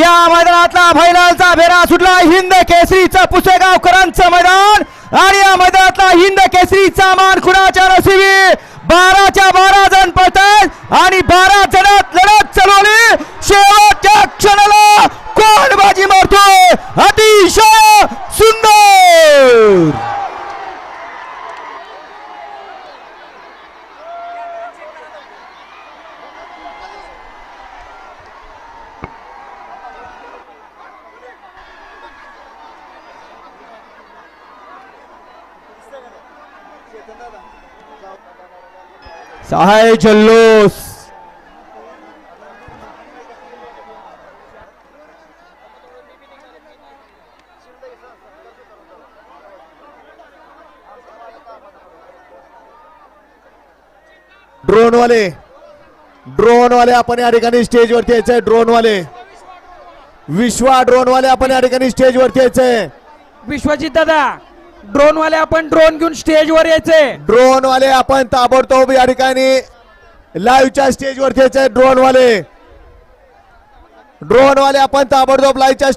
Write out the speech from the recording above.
या मैदानातला फायनलचा भेरा सुटला. हिंद केसरीचा पुसेगावकरांचं मैदान. आणि या मैदानातला हिंद केसरीचा मान खुणाच्या नशिबी बाराच्या बारा जण पळतात आणि बारा सहाय जल्लोष। वाले ड्रोन वाले आपण या ठिकाणी स्टेज वरती यायचंय ड्रोन वाले विश्वा ड्रोन वाले आपण या ठिकाणी स्टेज वरती यायचंय. विश्वजित दादा ड्रोन वाले आपण ड्रोन घेऊन स्टेजवर यायचे. ड्रोन वाले आपण ताबडतोब या ठिकाणी लाईव्हच्या स्टेज यायचे ड्रोन वाले ड्रोन वाले आपण ताबडतोब लाईव्हच्या